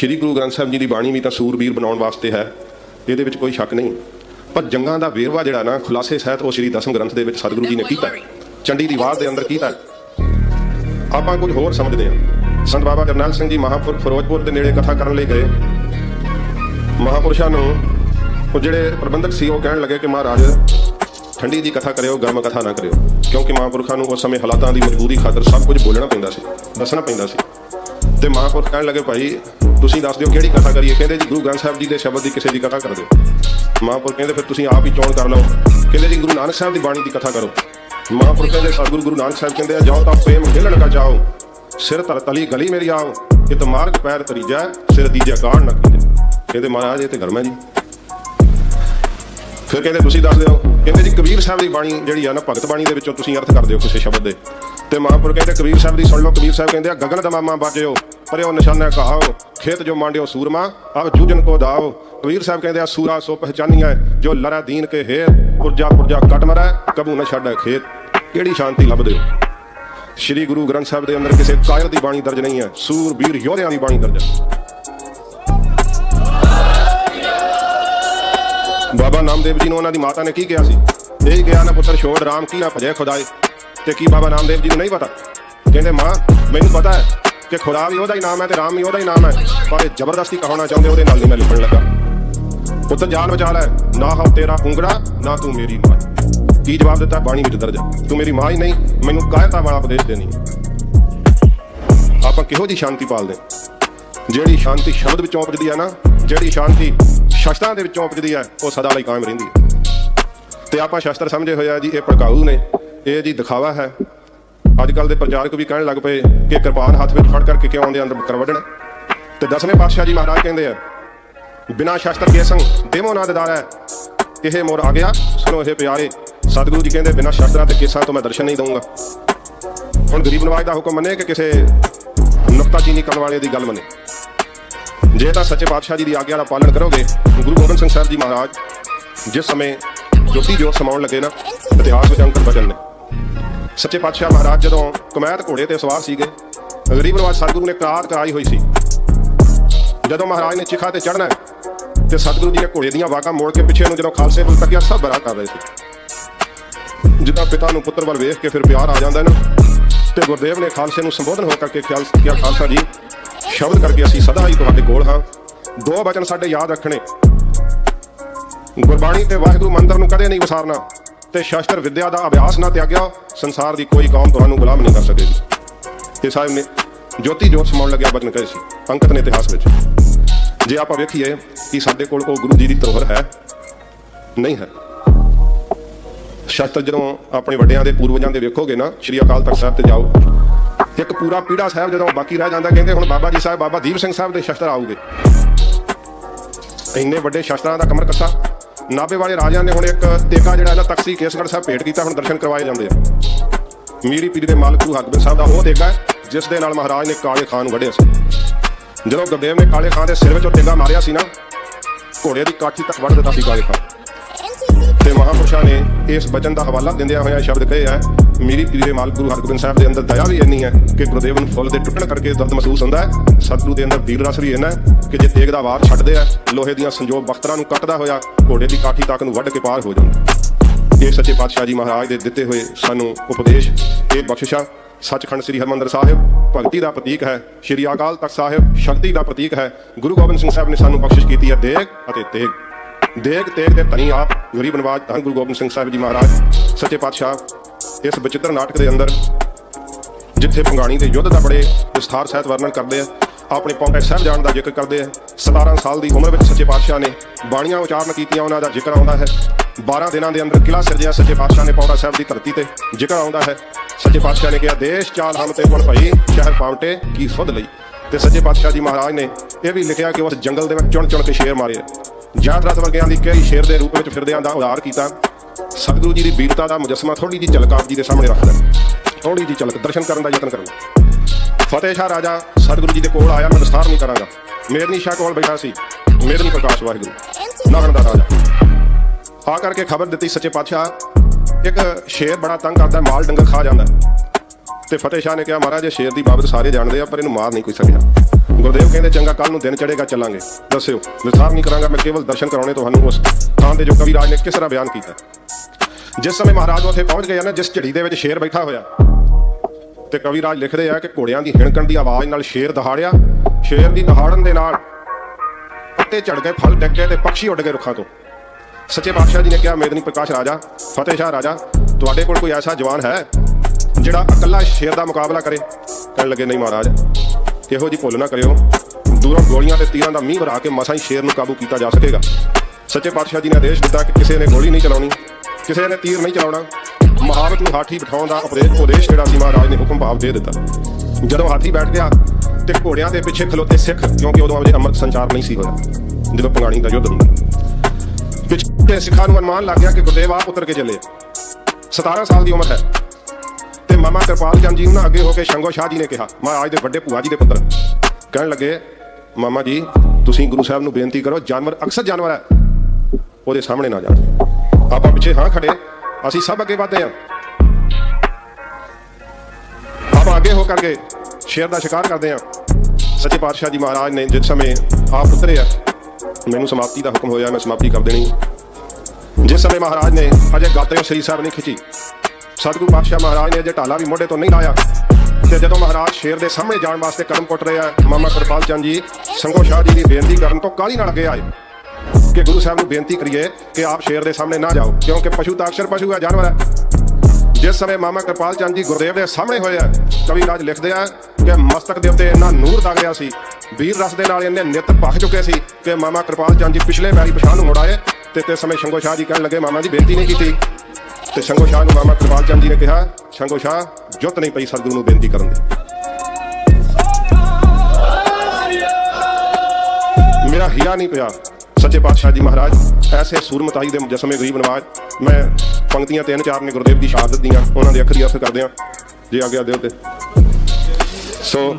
ਸ੍ਰੀ ਗੁਰੂ ਗ੍ਰੰਥ ਸਾਹਿਬ ਜੀ ਦੀ ਬਾਣੀ ਵੀ ਤਾਂ ਸੂਰਬੀਰ ਬਣਾਉਣ ਵਾਸਤੇ ਹੈ, ਇਹਦੇ ਵਿੱਚ ਕੋਈ ਸ਼ੱਕ ਨਹੀਂ। ਪਰ ਜੰਗਾਂ ਦਾ ਵੇਰਵਾ ਜਿਹੜਾ ਨਾ, ਖੁਲਾਸੇ ਸਹਿਤ ਉਹ ਸ੍ਰੀ ਦਸਮ ਗ੍ਰੰਥ ਦੇ ਵਿੱਚ ਸਤਿਗੁਰੂ ਜੀ ਨੇ ਕੀਤਾ ਚੰਡੀ ਦੀ ਵਾਰ ਦੇ ਅੰਦਰ ਕੀਤਾ ਹੈ। ਆਪਾਂ ਕੁਝ ਹੋਰ ਸਮਝਦੇ ਹਾਂ। ਸੰਤ ਬਾਬਾ ਜਰਨੈਲ ਸਿੰਘ ਜੀ ਮਹਾਪੁਰ ਫਿਰੋਜ਼ਪੁਰ ਦੇ ਨੇੜੇ ਕਥਾ ਕਰਨ ਲਈ ਗਏ। ਮਹਾਪੁਰਸ਼ਾਂ ਨੂੰ ਉਹ ਜਿਹੜੇ ਪ੍ਰਬੰਧਕ ਸੀ, ਉਹ ਕਹਿਣ ਲੱਗੇ ਕਿ ਮਹਾਰਾਜ, ਠੰਡੀ ਦੀ ਕਥਾ ਕਰਿਓ, ਗਰਮ ਕਥਾ ਨਾ ਕਰਿਓ। ਕਿਉਂਕਿ ਮਹਾਂਪੁਰਖਾਂ ਨੂੰ ਉਸ ਸਮੇਂ ਹਾਲਾਤਾਂ ਦੀ ਮਜਬੂਰੀ ਖਾਤਰ ਸਭ ਕੁਝ ਬੋਲਣਾ ਪੈਂਦਾ ਸੀ, ਦੱਸਣਾ ਪੈਂਦਾ ਸੀ। ਤੇ ਮਹਾਂਪੁਰਖ ਕਹਿਣ ਲੱਗੇ, ਭਾਈ, ਤੁਸੀਂ ਦੱਸ ਦਿਓ ਕਿਹੜੀ ਕਥਾ ਕਰੀਏ? ਕਹਿੰਦੇ ਜੀ, ਗੁਰੂ ਗ੍ਰੰਥ ਸਾਹਿਬ ਜੀ ਦੇ ਸ਼ਬਦ ਦੀ ਕਿਸੇ ਦੀ ਕਥਾ ਕਰ ਦਿਓ ਮਹਾਂਪੁਰਖ ਕਹਿੰਦੇ, ਫਿਰ ਤੁਸੀਂ ਆਪ ਹੀ ਚੋਣ ਕਰ ਲਓ। ਕਹਿੰਦੇ ਜੀ, ਗੁਰੂ ਨਾਨਕ ਸਾਹਿਬ ਦੀ ਬਾਣੀ ਦੀ ਕਥਾ ਕਰੋ। ਮਹਾਂਪੁਰਖ ਕਹਿੰਦੇ, ਸਤਿਗੁਰੂ ਗੁਰੂ ਨਾਨਕ ਸਾਹਿਬ ਕਹਿੰਦੇ ਆ, ਜਾਓ ਤਾਂ ਪ੍ਰੇਮ ਖੇਲਣ ਕਾ ਜਾਓ ਸਿਰ ਧਰ ਤਲੀ ਗਲੀ ਮੇਰੀ ਆਓ। ਇਹ ਤਾਂ ਮਾਰਗ ਪੈਰ ਤਰੀ ਸਿਰ ਦੀਜਾ ਕਾਣ ਨਾ ਕੀਜੇ। ਕਹਿੰਦੇ, ਮਹਾਰਾਜ, ਇਹ ਤੇ ਗਰਮ ਹੈ ਜੀ। ਫਿਰ ਕਹਿੰਦੇ, ਤੁਸੀਂ ਦੱਸ ਦਿਓ। ਕਹਿੰਦੇ ਜੀ, ਕਬੀਰ ਸਾਹਿਬ ਦੀ ਬਾਣੀ ਜਿਹੜੀ ਆ ਨਾ, ਭਗਤ ਬਾਣੀ ਦੇ ਵਿੱਚੋਂ ਤੁਸੀਂ ਅਰਥ ਕਰ ਦਿਓ ਕਿਸੇ ਸ਼ਬਦ ਦੇ। ਤੇ ਮਹਾਂਪੁਰ ਕਹਿੰਦੇ ਕਬੀਰ ਸਾਹਿਬ ਦੀ ਸੁਣ ਲਓ, ਕਬੀਰ ਸਾਹਿਬ ਕਹਿੰਦੇ ਆ, ਗਗਨ ਦਮਾਮਾ ਬਾਜਿਓ ਪਰਿਓ ਨਿਸ਼ਾਨਾ ਕਹਾਓ ਖੇਤ ਜੋ ਮਾਂਡਿਓ ਸੂਰਮਾ ਆਪ ਜੂਜਨ ਕੋ ਦਾਓ। ਕਬੀਰ ਸਾਹਿਬ ਕਹਿੰਦੇ ਆ, ਸੂਰਾ ਸੋ ਪਹਿਚਾਨੀਐ, ਜੋ ਲਰਾ ਦੀਨ ਕੇ ਹੈ ਪੁਰਜਾ ਪੁਰਜਾ ਕੱਟ ਮਰੈ, ਕਬੂ ਨਾ ਛੱਡੈ ਖੇਤ। ਕਿਹੜੀ ਸ਼ਾਂਤੀ ਲੱਭਦੇ ਹੋ? ਸ਼੍ਰੀ ਗੁਰੂ ਗ੍ਰੰਥ ਸਾਹਿਬ ਦੇ ਅੰਦਰ ਕਿਸੇ ਕਾਇਰ ਦੀ ਬਾਣੀ ਦਰਜ ਨਹੀਂ ਹੈ ਸੂਰਬੀਰ ਯੋਧਿਆਂ ਦੀ ਬਾਣੀ ਦਰਜ ਹੈ। ਬਾਬਾ ਨਾਮਦੇਵ ਜੀ ਨੂੰ ਉਹਨਾਂ ਦੀ ਮਾਤਾ ਨੇ ਕੀ ਕਿਹਾ ਸੀ? ਇਹ ਕਿਹਾ, ਨਾ ਪੁੱਤਰ, ਛੋੜ ਰਾਮ, ਕੀ ਨਾ ਭਜੇ ਖੁਦਾਏ? ਤੇ ਕੀ ਬਾਬਾ ਨਾਮਦੇਵ ਜੀ ਨੂੰ ਨਹੀਂ ਪਤਾ? ਕਹਿੰਦੇ, ਮਾਂ, ਮੈਨੂੰ ਪਤਾ ਹੈ ਕਿ ਖੁਦਾ ਵੀ ਉਹਦਾ ਹੀ ਨਾਮ ਹੈ ਤੇ ਰਾਮ ਵੀ ਉਹਦਾ ਹੀ ਨਾਮ ਹੈ, ਪਰ ਇਹ ਜ਼ਬਰਦਸਤੀ ਕਹਾਉਣਾ ਚਾਹੁੰਦੇ ਉਹਦੇ ਨਾਲ ਨਹੀਂ ਮੈਂ ਲਿਖਣ ਲੱਗਾ। ਪੁੱਤਰ ਜਾਨ ਬਚਾ ਲੈ। ਨਾ ਹੋ ਤੇਰਾ ਉਂਗੜਾ ਨਾ ਤੂੰ ਮੇਰੀ ਮਾਂ। ਕੀ ਜਵਾਬ ਦਿੱਤਾ? ਬਾਣੀ ਵਿੱਚ ਦਰਜ ਤੂੰ ਮੇਰੀ ਮਾਂ ਹੀ ਨਹੀਂ, ਮੈਨੂੰ ਕਾਇਤਾ ਵਾਲਾ ਉਪਦੇਸ਼ ਦੇਣੀ ਆਪਾਂ ਕਿਹੋ ਜੀ ਸ਼ਾਂਤੀ ਪਾਲਦੇ ਜਿਹੜੀ ਸ਼ਾਂਤੀ ਸ਼ਬਦ ਵਿੱਚੋਂ ਉਪਜਦੀ ਹੈ ਨਾ, ਜਿਹੜੀ ਸ਼ਾਂਤੀ ਸ਼ਸਤਰਾਂ ਦੇ ਵਿੱਚੋਂ ਉਪਜਦੀ ਹੈ, ਉਹ ਸਦਾ ਲਈ ਕਾਇਮ ਰਹਿੰਦੀ ਹੈ। ਤੇ ਆਪਾਂ ਸ਼ਸਤਰ ਸਮਝੇ ਹੋਇਆ ਜੀ, ਇਹ ਭੜਕਾਊ ਨੇ। ਇਹ ਜੀ ਦਿਖਾਵਾ ਹੈ। ਅੱਜ ਕੱਲ ਦੇ ਪ੍ਰਚਾਰਕ ਵੀ ਕਹਿਣ ਲੱਗ ਪਏ ਕਿ ਕਿਰਪਾਨ ਹੱਥ ਵਿੱਚ ਫੜ ਕਰਕੇ ਕਿਉਂ ਆਉਂਦੇ ਅੰਦਰ ਬੱਕਰ ਵੱਢਣ। ਤੇ ਦਸਵੇਂ ਪਾਤਸ਼ਾਹ ਜੀ ਮਹਾਰਾਜ ਕਹਿੰਦੇ ਆ, ਬਿਨਾ ਸ਼ਸਤਰ ਕੇ ਸੰਗ ਦੇਵੋ ਨਾ ਦਦਾਰਾ ਇਹ ਮੋਰ ਆ ਗਿਆ, ਸੁਣੋ ਇਹ ਪਿਆਰੇ। ਸਤਿਗੁਰੂ ਜੀ ਕਹਿੰਦੇ, ਬਿਨਾ ਸ਼ਸਤਰਾਂ ਤੇ ਕੇਸਾਂ ਤੋਂ ਮੈਂ ਦਰਸ਼ਨ ਨਹੀਂ ਦਊਂਗਾ। ਹੁਣ ਗਰੀਬ ਨਵਾਜ ਦਾ ਹੁਕਮ ਮੰਨੇ ਕਿ ਕਿਸੇ ਨੁਕਤਾਚੀਨੀ ਕਰਨ ਵਾਲੇ ਦੀ ਗੱਲ ਮੰਨੇ। ਜੇ ਤਾਂ ਸੱਚੇ ਪਾਤਸ਼ਾਹ ਜੀ ਦੀ ਆਗਿਆ ਦਾ ਪਾਲਣ ਕਰੋਗੇ, ਗੁਰੂ ਗੋਬਿੰਦ ਸਿੰਘ ਸਾਹਿਬ ਜੀ ਮਹਾਰਾਜ, ਜਿਸ ਸਮੇਂ ਜੋਤੀ ਜੋਤ ਸਮਾਉਣ ਲੱਗੇ ਨਾ, ਇਤਿਹਾਸ ਵਿੱਚ ਅੰਕਰ ਬਚਨ ਸੱਚੇ ਪਾਤਸ਼ਾਹ ਮਹਾਰਾਜ ਜਦੋਂ ਕਮੈਤ ਘੋੜੇ ਤੇ ਸਵਾਰ ਸੀਗੇ ਗਰੀਬ ਨਵਾਜ ਸਤਿਗੁਰੂ ਨੇ ਕਰਾਰ ਕਰਾਈ ਹੋਈ ਸੀ। ਜਦੋਂ ਮਹਾਰਾਜ ਨੇ ਚਿਖਾ ਤੇ ਚੜਨਾ ਤੇ ਸਤਿਗੁਰੂ ਜੀ ਨੇ ਘੋੜੇ ਦੀਆਂ ਵਾਕਾਂ ਮੋੜ ਕੇ ਪਿੱਛੇ ਨੂੰ ਜਦੋਂ ਖਾਲਸੇ ਕੋਲ ਤੱਕਿਆ ਸਭ ਬਰਾ ਕਰ ਰਹੇ ਸੀ। ਜਿੱਦਾਂ ਪਿਤਾ ਨੂੰ ਪੁੱਤਰ ਵੱਲ ਵੇਖ ਕੇ ਫਿਰ ਪਿਆਰ ਆ ਜਾਂਦਾ ਨਾ, ਤੇ ਗੁਰਦੇਵ ਨੇ ਖਾਲਸੇ ਨੂੰ ਸੰਬੋਧਨ ਹੋ ਕਰਕੇ ਖਿਆਲ ਕਿਹਾ ਖਾਲਸਾ ਜੀ, ਸ਼ਬਦ ਕਰਕੇ ਅਸੀਂ ਸਦਾ ਹੀ ਤੁਹਾਡੇ ਕੋਲ ਹਾਂ। ਦੋ ਬਚਨ ਸਾਡੇ ਯਾਦ ਰੱਖਣੇ। ਗੁਰਬਾਣੀ ਤੇ ਵਾਹਿਗੁਰੂ ਮੰਦਰ ਨੂੰ ਕਦੇ ਨਹੀਂ ਵਿਸਾਰਨਾ। ਤੇ ਸ਼ਸਤਰ ਵਿਦਿਆ ਦਾ ਅਭਿਆਸ ਨਾ ਤਿਆਗਿਆ, ਸੰਸਾਰ ਦੀ ਕੋਈ ਕੌਮ ਤੁਹਾਨੂੰ ਗੁਲਾਮ ਨਹੀਂ ਕਰ ਸਕੇਗੀ। ਇਹ ਸਾਹਿਬ ਨੇ ਜੋਤੀ ਜੋਤ ਸਮਾਉਣ ਲੱਗਿਆ ਬਚਨ ਕਹੇ ਸੀ ਅੰਕਿਤ ਨੇ ਇਤਿਹਾਸ ਵਿੱਚ। ਜੇ ਆਪਾਂ ਵੇਖੀਏ ਕਿ ਸਾਡੇ ਕੋਲ ਉਹ ਗੁਰੂ ਜੀ ਦੀ ਧਰੋਹਰ ਹੈ, ਨਹੀਂ ਹੈ। ਸ਼ਸਤਰ ਜਦੋਂ ਆਪਣੇ ਵੱਡਿਆਂ ਦੇ ਪੂਰਵਜਾਂ ਦੇ ਵੇਖੋਗੇ ਨਾ, ਸ਼੍ਰੀ ਅਕਾਲ ਤਖਤ ਸਾਹਿਬ ਤੇ ਜਾਓ, ਇੱਕ ਪੂਰਾ ਪੀੜਾ ਸਾਹਿਬ ਜਦੋਂ ਬਾਕੀ ਰਹਿ ਜਾਂਦਾ, ਕਹਿੰਦੇ ਹੁਣ ਬਾਬਾ ਜੀ ਸਾਹਿਬ, ਬਾਬਾ ਦੀਪ ਸਿੰਘ ਸਾਹਿਬ ਦੇ ਸ਼ਸਤਰ ਆਉਗੇ। ਇੰਨੇ ਵੱਡੇ ਸ਼ਸਤਰਾਂ ਦਾ ਕਮਰ ਕੱਸਾ ਨਾਭੇ ਵਾਲੇ ਰਾਜਿਆਂ ਨੇ ਹੁਣ ਇੱਕ ਤੇਕਾ ਜਿਹੜਾ ਨਾ ਤਖਤੀ ਕੇਸਗੜ੍ਹ ਸਾਹਿਬ ਭੇਟ ਕੀਤਾ, ਹੁਣ ਦਰਸ਼ਨ ਕਰਵਾਏ ਜਾਂਦੇ ਆ। ਮੀਰੀ ਪੀਰੀ ਦੇ ਮਾਲਕ ਗੁਰੂ ਹਰਗੋਬਿੰਦ ਸਾਹਿਬ ਦਾ ਉਹ ਤੇਗਾ ਜਿਸ ਦੇ ਨਾਲ ਮਹਾਰਾਜ ਨੇ ਕਾਲੇ ਖਾਨ ਨੂੰ ਵੱਢਿਆ ਸੀ। ਜਦੋਂ ਗੁਰਦੇਵ ਨੇ ਕਾਲੇ ਖਾਨ ਦੇ ਸਿਰ ਵਿੱਚ ਉਹ ਤੇਗਾ ਮਾਰਿਆ ਸੀ ਨਾ, ਘੋੜੇ ਦੀ ਕਾਠੀ ਤੱਕ ਵੱਢ ਦਿੱਤਾ ਸੀ ਕਾਲੇ ਖਾਨ। ਮਹਾਂਪੁਰਸ਼ਾਂ ਨੇ ਇਸ ਬਚਨ ਦਾ ਹਵਾਲਾ ਦਿੰਦਿਆਂ ਹੋਇਆ ਸ਼ਬਦ ਕਹੇ ਹੈ, ਮੇਰੀ ਪੀਰੀ ਦੇ ਮਾਲਕ ਗੁਰੂ ਹਰਗੋਬਿੰਦ ਸਾਹਿਬ ਦੇ ਅੰਦਰ ਦਇਆ ਵੀ ਇੰਨੀ ਹੈ ਕਿ ਗੁਰਦੇਵ ਨੂੰ ਫੁੱਲ ਦੇ ਟੁੱਟਣ ਕਰਕੇ ਦਰਦ ਮਹਿਸੂਸ ਹੁੰਦਾ ਹੈ। ਸਤਿਗੁਰੂ ਦੇ ਅੰਦਰ ਵੀਰ ਰਸ ਵੀ ਇੰਨਾ ਕਿ ਜੇ ਤੇਗ ਦਾ ਵਾਰ ਛੱਡਦੇ ਆ ਲੋਹੇ ਦੀਆਂ ਸੰਜੋਗ ਬਖਤਰਾਂ ਨੂੰ ਕੱਟਦਾ ਹੋਇਆ ਘੋੜੇ ਦੀ ਕਾਠੀ ਤੱਕ ਨੂੰ ਵੱਢ ਕੇ ਪਾਰ ਹੋ ਜਾਂਦਾ ਇਹ ਸੱਚੇ ਪਾਤਸ਼ਾਹ ਜੀ ਮਹਾਰਾਜ ਦੇ ਦਿੱਤੇ ਹੋਏ ਸਾਨੂੰ ਉਪਦੇਸ਼, ਇਹ ਬਖਸ਼ਿਸ਼ਾਂ ਸੱਚਖੰਡ ਸ੍ਰੀ ਹਰਮੰਦਰ ਸਾਹਿਬ ਭਗਤੀ ਦਾ ਪ੍ਰਤੀਕ ਹੈ, ਸ੍ਰੀ ਅਕਾਲ ਤਖਤ ਸਾਹਿਬ ਸ਼ਕਤੀ ਦਾ ਪ੍ਰਤੀਕ ਹੈ। ਗੁਰੂ ਗੋਬਿੰਦ ਸਿੰਘ ਸਾਹਿਬ ਨੇ ਸਾਨੂੰ ਬਖਸ਼ਿਸ਼ ਕੀਤੀ ਹੈ ਦੇਗ ਅਤੇ ਤੇਗ। ਦੇਖ ਤੇਗ ਦੇ ਧਨੀ ਆਪ ਗਰੀਬ ਨਵਾਜ ਧੰਨ ਗੁਰੂ ਗੋਬਿੰਦ ਸਿੰਘ ਸਾਹਿਬ ਜੀ ਮਹਾਰਾਜ, ਸੱਚੇ ਪਾਤਸ਼ਾਹ, ਇਸ ਬਚਿੱਤਰ ਨਾਟਕ ਦੇ ਅੰਦਰ, ਜਿੱਥੇ ਪੰਗਾਣੀ ਦੇ ਯੁੱਧ ਦਾ ਬੜੇ ਵਿਸਥਾਰ ਸਹਿਤ ਵਰਣਨ ਕਰਦੇ ਆ, ਆਪਣੇ ਪੌਂਟੇ ਸਾਹਿਬ ਜਾਣ ਦਾ ਜ਼ਿਕਰ ਕਰਦੇ ਆ 17 ਸਾਲ ਦੀ ਉਮਰ ਵਿੱਚ ਸੱਚੇ ਪਾਤਸ਼ਾਹ ਨੇ ਬਾਣੀਆਂ ਉਚਾਰਨ ਕੀਤੀਆਂ, ਉਹਨਾਂ ਦਾ ਜ਼ਿਕਰ ਆਉਂਦਾ ਹੈ। 12 ਦਿਨਾਂ ਦੇ ਅੰਦਰ ਕਿਲਾ ਸਿਰਜਿਆ ਸੱਚੇ ਪਾਤਸ਼ਾਹ ਨੇ ਪੌਂਟਾ ਸਾਹਿਬ ਦੀ ਧਰਤੀ ਤੇ ਜ਼ਿਕਰ ਆਉਂਦਾ ਹੈ। ਸੱਚੇ ਪਾਤਸ਼ਾਹ ਨੇ ਕਿਹਾ, ਦੇਸ਼ ਚਾਲ ਹਮ ਤੇ ਗੁਣ ਭਈ, ਸ਼ਹਿਰ ਪਾਉਂਟੇ ਕੀ ਸੁਧ ਲਈ? ਤੇ ਸੱਚੇ ਪਾਤਸ਼ਾਹ ਜੀ ਮਹਾਰਾਜ ਨੇ ਇਹ ਵੀ ਲਿਖਿਆ ਕਿ ਉਸ ਜੰਗਲ ਦੇ ਵਿੱਚ ਚੁਣ ਚੁਣ ਕੇ ਸ਼ੇਰ ਮਾਰੇ ਜਾਤ ਰਤ ਵਰਗਿਆਂ ਦੀ ਕਈ ਸ਼ੇਰ ਦੇ ਰੂਪ ਵਿੱਚ ਫਿਰਦਿਆਂ ਦਾ ਉਦਾਰ ਕੀਤਾ। ਸਤਿਗੁਰੂ ਜੀ ਦੀ ਵੀਰਤਾ ਦਾ ਮੁਜਸਮਾ ਥੋੜੀ ਜਿਹੀ ਝਲਕ ਆਪ ਜੀ ਦੇ ਸਾਹਮਣੇ ਰੱਖਦਾ ਥੋੜੀ ਜਿਹੀ ਝਲਕ ਦਰਸ਼ਨ ਕਰਨ ਦਾ ਯਤਨ ਕਰਨਾ। ਫਤਿਹ ਸ਼ਾਹ ਰਾਜਾ ਸਤਿਗੁਰੂ ਜੀ ਦੇ ਕੋਲ ਆਇਆ, ਮੈਂ ਵਿਸਥਾਰ ਨਹੀਂ ਕਰਾਂਗਾ। ਮੇਰਨੀ ਸ਼ਾਹ ਕੋਲ ਬੈਠਾ ਸੀ, ਮੇਰਨੀ ਪ੍ਰਕਾਸ਼ ਵਾਹਿਗੁਰੂ ਨਗਰ ਦਾ ਰਾਜਾ। ਆ ਕਰਕੇ ਖਬਰ ਦਿੱਤੀ ਸੱਚੇ ਪਾਤਸ਼ਾਹ, ਇੱਕ ਸ਼ੇਰ ਬੜਾ ਤੰਗ ਕਰਦਾ, ਮਾਲ ਡੰਗਰ ਖਾ ਜਾਂਦਾ। ਤੇ ਫਤਿਹ ਸ਼ਾਹ ਨੇ ਕਿਹਾ, ਮਹਾਰਾਜ, ਇਹ ਸ਼ੇਰ ਦੀ ਬਾਬਤ ਸਾਰੇ ਜਾਣਦੇ ਆ, ਪਰ ਇਹਨੂੰ ਮਾਰ ਨਹੀਂ ਕੋਈ ਸਕਿਆ। ਗੁਰਦੇਵ ਕਹਿੰਦੇ, ਚੰਗਾ ਕੱਲ ਨੂੰ ਦਿਨ ਚੜੇਗਾ ਚੱਲਾਂਗੇ। ਦੱਸਿਓ ਵਿਸਾਰ ਨਹੀਂ ਕਰਾਂਗਾ, ਮੈਂ ਕੇਵਲ ਦਰਸ਼ਨ ਕਰਾਉਣੇ ਤੁਹਾਨੂੰ ਉਸ ਥਾਂ ਦੇ ਜੋ ਕਵੀ ਰਾਜ ਨੇ ਕਿਸ ਤਰ੍ਹਾਂ ਬਿਆਨ ਕੀਤਾ। ਜਿਸ ਸਮੇਂ ਮਹਾਰਾਜ ਉੱਥੇ ਪਹੁੰਚ ਗਏ ਨਾ, ਜਿਸ ਝੜੀ ਦੇ ਵਿੱਚ ਸ਼ੇਰ ਬੈਠਾ ਹੋਇਆ, ਤੇ ਕਵੀ ਰਾਜ ਲਿਖਦੇ ਆ ਕਿ ਘੋੜਿਆਂ ਦੀ ਹਿਣਕਣ ਦੀ ਆਵਾਜ਼ ਨਾਲ ਸ਼ੇਰ ਦਹਾੜਿਆ। ਸ਼ੇਰ ਦੀ ਦਹਾੜਨ ਦੇ ਨਾਲ ਪੱਤੇ ਝੜ ਗਏ, ਫਲ ਡਿੱਗ ਗਏ ਤੇ ਪੰਛੀ ਉੱਡ ਗਏ ਰੁੱਖਾਂ ਤੋਂ। ਸੱਚੇ ਪਾਤਸ਼ਾਹ ਜੀ ਨੇ ਕਿਹਾ, ਮੇਦਨੀ ਪ੍ਰਕਾਸ਼ ਰਾਜਾ, ਫਤਿਹ ਸ਼ਾਹ ਰਾਜਾ, ਤੁਹਾਡੇ ਕੋਲ ਕੋਈ ਐਸਾ ਜਵਾਨ ਹੈ? ਜਿਹੜਾ ਇਕੱਲਾ ਸ਼ੇਰ ਦਾ ਮੁਕਾਬਲਾ ਕਰੇ, ਕਹਿਣ ਲੱਗੇ, ਨਹੀਂ ਮਹਾਰਾਜ, ਇਹੋ ਜੀ ਭੁੱਲ ਨਾ ਕਰਿਓ। ਦੂਰੋਂ ਗੋਲੀਆਂ ਤੇ ਤੀਰਾਂ ਦਾ ਮੀਂਹ ਵਰਾ ਕੇ ਮਸਾਂ ਹੀ ਸ਼ੇਰ ਨੂੰ ਕਾਬੂ ਕੀਤਾ ਜਾ ਸਕੇਗਾ। ਸੱਚੇ ਪਾਤਸ਼ਾਹ ਜੀ ਨੇ ਆਦੇਸ਼ ਦਿੱਤਾ ਕਿ ਕਿਸੇ ਨੇ ਗੋਲੀ ਨਹੀਂ ਚਲਾਉਣੀ, ਕਿਸੇ ਨੇ ਤੀਰ ਨਹੀਂ ਚਲਾਉਣਾ। ਮਹਾਵਤ ਨੂੰ ਹਾਠੀ ਬਿਠਾਉਣ ਦਾ ਉਪਦੇਸ਼ ਉਦੇਸ਼ ਜਿਹੜਾ ਸੀ ਮਹਾਰਾਜ ਨੇ ਹੁਕਮ ਭਾਵ ਦੇ ਦਿੱਤਾ। ਜਦੋਂ ਹਾਥੀ ਬੈਠ ਗਿਆ ਤੇ ਘੋੜਿਆਂ ਦੇ ਪਿੱਛੇ ਖਲੋਤੇ ਸਿੱਖ, ਕਿਉਂਕਿ ਉਦੋਂ ਅਜੇ ਅੰਮ੍ਰਿਤ ਸੰਚਾਰ ਨਹੀਂ ਸੀ ਹੋਇਆ। ਜਦੋਂ ਪੰਗਾਣੀ ਦਾ ਯੁੱਧ ਹੁੰਦਾ। ਪਿੱਛੇ ਸਿੱਖਾਂ ਨੂੰ ਅਨੁਮਾਨ ਲੱਗ ਗਿਆ ਕਿ ਗੁਰਦੇਵ ਆਪ ਉਤਰ ਕੇ ਚੱਲੇ। 17 ਸਾਲ ਦੀ ਉਮਰ ਹੈ। ਮਾਮਾ ਕਿਰਪਾਲ ਚੰਦ ਜੀ ਉਹਨਾਂ ਅੱਗੇ ਹੋ ਕੇ ਸ਼ੰਗੋ ਸ਼ਾਹ ਜੀ ਨੇ ਕਿਹਾ ਮਹਾਰਾਜ ਦੇ ਵੱਡੇ ਭੂਆ ਜੀ ਦੇ ਪੁੱਤਰ। ਕਹਿਣ ਲੱਗੇ, ਮਾਮਾ ਜੀ, ਤੁਸੀਂ ਗੁਰੂ ਸਾਹਿਬ ਨੂੰ ਬੇਨਤੀ ਕਰੋ, ਜਾਨਵਰ ਅਕਸਰ ਜਾਨਵਰ ਹੈ। ਉਹਦੇ ਸਾਹਮਣੇ ਨਾ ਜਾਣ। ਆਪਾਂ ਪਿੱਛੇ ਹਾਂ ਖੜੇ, ਅਸੀਂ ਸਭ ਅੱਗੇ ਵਧਦੇ ਹਾਂ। ਆਪਾਂ ਅੱਗੇ ਹੋ ਕਰਕੇ ਸ਼ੇਰ ਦਾ ਸ਼ਿਕਾਰ ਕਰਦੇ ਹਾਂ। ਸੱਚੇ ਪਾਤਸ਼ਾਹ ਜੀ ਮਹਾਰਾਜ ਨੇ ਜਿਸ ਸਮੇਂ ਆਪ ਉਤਰੇ ਆ, ਮੈਨੂੰ ਸਮਾਪਤੀ ਦਾ ਹੁਕਮ ਹੋਇਆ, ਮੈਂ ਸਮਾਪਤੀ ਕਰ ਦੇਣੀ। ਜਿਸ ਸਮੇਂ ਮਹਾਰਾਜ ਨੇ ਅਜੇ ਗਾਤਿਓ ਸ੍ਰੀ ਸਾਹਿਬ ਨੇ ਖਿੱਚੀ ਸਤਿਗੁਰੂ ਪਾਤਸ਼ਾਹ ਮਹਾਰਾਜ ਨੇ ਅਜੇ ਢਾਲਾ ਵੀ ਮੋਢੇ ਤੋਂ ਨਹੀਂ ਲਾਇਆ, ਤੇ ਜਦੋਂ ਮਹਾਰਾਜ ਸ਼ੇਰ ਦੇ ਸਾਹਮਣੇ ਜਾਣ ਵਾਸਤੇ ਕਦਮ ਪੁੱਟ ਰਹੇ ਆ ਮਾਮਾ ਕਿਰਪਾਲ ਚੰਦ ਜੀ, ਸੰਗੋ ਸ਼ਾਹ ਜੀ ਦੀ ਬੇਨਤੀ ਕਰਨ ਤੋਂ ਕਾਹਲੀ ਨਾਲ ਅੱਗੇ ਆਏ, ਕਿ ਗੁਰੂ ਸਾਹਿਬ ਨੂੰ ਬੇਨਤੀ ਕਰੀਏ ਕਿ ਆਪ ਸ਼ੇਰ ਦੇ ਸਾਹਮਣੇ ਨਾ ਜਾਓ, ਕਿਉਂਕਿ ਪਸ਼ੂ ਤਾਂ ਅਕਸ਼ਰ ਪਸ਼ੂ ਹੈ ਜਾਨਵਰ ਹੈ ਜਿਸ ਸਮੇਂ ਮਾਮਾ ਕਿਰਪਾਲ ਚੰਦ ਜੀ ਗੁਰਦੇਵ ਦੇ ਸਾਹਮਣੇ ਹੋਏ ਆ ਕਵੀ ਰਾਜ ਲਿਖਦੇ ਆ ਕਿ ਮਸਤਕ ਦੇ ਉੱਤੇ ਇੰਨਾ ਨੂਰ ਦਗ ਰਿਹਾ ਸੀ, ਵੀਰ ਰਸ ਦੇ ਨਾਲ ਇਹਨੇ ਨਿਤ ਭਖ ਚੁੱਕੇ ਸੀ ਕਿ ਮਾਮਾ ਕਿਰਪਾਲ ਚੰਦ ਜੀ ਪਿਛਲੇ ਵਾਰੀ ਪਛਾਣ ਨੂੰ ਮੁੜ ਆਏ, ਤੇ ਤੇ ਸਮੇਂ ਸ਼ੰਗੋ ਸ਼ਾਹ ਜੀ ਕਹਿਣ ਲੱਗੇ, ਮਾਮਾ ਜੀ ਬੇਨਤੀ ਨਹੀਂ ਕੀਤੀ। ਤੇ ਸ਼ੰਗੋ ਸ਼ਾਹ ਨੂੰ ਮਾਮਾ ਕਿਰਪਾਲ ਚੰਦ ਜੀ ਨੇ ਕਿਹਾ, ਸ਼ੰਗੋ ਸ਼ਾਹ, ਜੁੱਤ ਨਹੀਂ ਪਈ ਸਤਿਗੁਰੂ ਨੂੰ ਬੇਨਤੀ ਕਰਨ ਦੀ। ਮੇਰਾ ਹੀਰਾ ਨਹੀਂ ਪਿਆ, ਸੱਚੇ ਪਾਤਸ਼ਾਹ ਜੀ ਮਹਾਰਾਜ, ਐਸੇ ਸੂਰਮਤਾਈ ਦੇ ਮੁਜਸਮੇ ਗਰੀਬ ਨਵਾਜ, ਮੈਂ ਪੰਕਤੀਆਂ ਤਿੰਨ ਚਾਰ ਨੇ ਗੁਰਦੇਵ ਦੀ ਸ਼ਹਾਦਤ ਦੀਆਂ ਉਹਨਾਂ ਦੇ ਅੱਖਰੀ ਅਰਥ ਕਰਦੇ ਆ, ਜੇ ਆਗਿਆ ਦਿਓ ਤੇ ਸੋ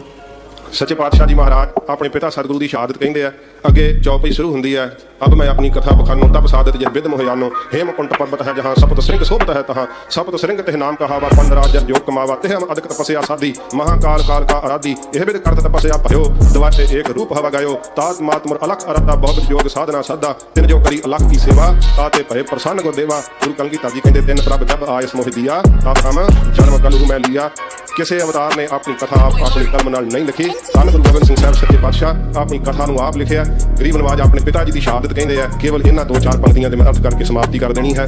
ਸੱਚੇ ਪਾਤਸ਼ਾਹ ਜੀ ਮਹਾਰਾਜ ਆਪਣੇ ਪਿਤਾ ਸਤਿਗੁਰੂ ਦੀ ਸ਼ਹਾਦਤ ਕਹਿੰਦੇ ਆ, ਅੱਗੇ ਚੌਪਈ ਸ਼ੁਰੂ ਹੁੰਦੀ ਹੈ ਅਬ ਮੈਂ ਆਪਣੀ ਕਥਾ ਬਖਾਨੋ ਤਬ ਸਾਦਤ ਜੇ ਬਿਦ ਮੋਹਿਆਨੋ ਹੇਮ ਕੁੰਟ ਪਰਬਤ ਹੈ ਜਹਾਂ ਸਪਤ ਸਿੰਘ ਸੋਭਤ ਹੈ ਤਹਾਂ, ਸਪਤ ਸਿੰਘ ਤੇ ਨਾਮ ਕਹਾਵਾ ਪੰਡ ਰਾਜ ਜਨ ਜੋਗ ਕਮਾਵਾ ਤੇ ਹਮ ਅਦਕ ਤਪਸਿਆ ਸਾਦੀ ਮਹਾਕਾਲ ਕਾਲ ਕਾ ਅਰਾਦੀ ਇਹ ਵਿਦ ਕਰਤ ਤਪਸਿਆ ਭਇਓ ਦਵਾਤੇ ਏਕ ਰੂਪ ਹਵਾ ਗਾਇਓ, ਤਾਤ ਮਾਤਮਰ ਅਲਖ ਅਰਤਾ ਬਹੁਤ ਜੋਗ ਸਾਧਨਾ ਸਾਧਾ, ਤਿਨ ਜੋ ਕਰੀ ਅਲਖ ਕੀ ਸੇਵਾ, ਤਾਤੇ ਭਏ ਪ੍ਰਸੰਨ ਗੁਰ ਦੇਵਾ, ਗੁਰੂ ਕਲਗੀਧਰ ਜੀ ਕਹਿੰਦੇ, ਤਿੰਨ ਪ੍ਰਭ ਜਬ ਆਇਸ ਮੋਹਿ ਦਿਆ ਤਬ ਹਮ ਜਨਮ ਕਲੂ ਮੈਂ ਲਿਆ, ਕਿਸੇ ਅਵਤਾਰ ਨੇ ਆਪਣੀ ਕਥਾ ਆਪ ਆਪਣੀ ਕਲਮ ਨਾਲ ਨਹੀਂ ਲਿਖੀ ਧੰਨ ਗੁਰੂ ਗੋਬਿੰਦ ਸਿੰਘ ਸਾਹਿਬ ਸੱਚੇ ਪਾਤਸ਼ਾਹ, ਆਪਣੀ ਕਥਾ ਨੂੰ ਆਪ ਲਿਖਿਆ ਗਰੀਬ ਨਵਾਜ ਆਪਣੇ ਪਿਤਾ ਜੀ ਦੀ ਸ਼ਹਾਦਤ ਕਹਿੰਦੇ ਆ, ਕੇਵਲ ਇਹਨਾਂ ਦੋ ਚਾਰ ਪੰਕਤੀਆਂ ਦੇ ਮੈਂ ਅਰਥ ਕਰਕੇ ਸਮਾਪਤੀ ਕਰ ਦੇਣੀ ਹੈ।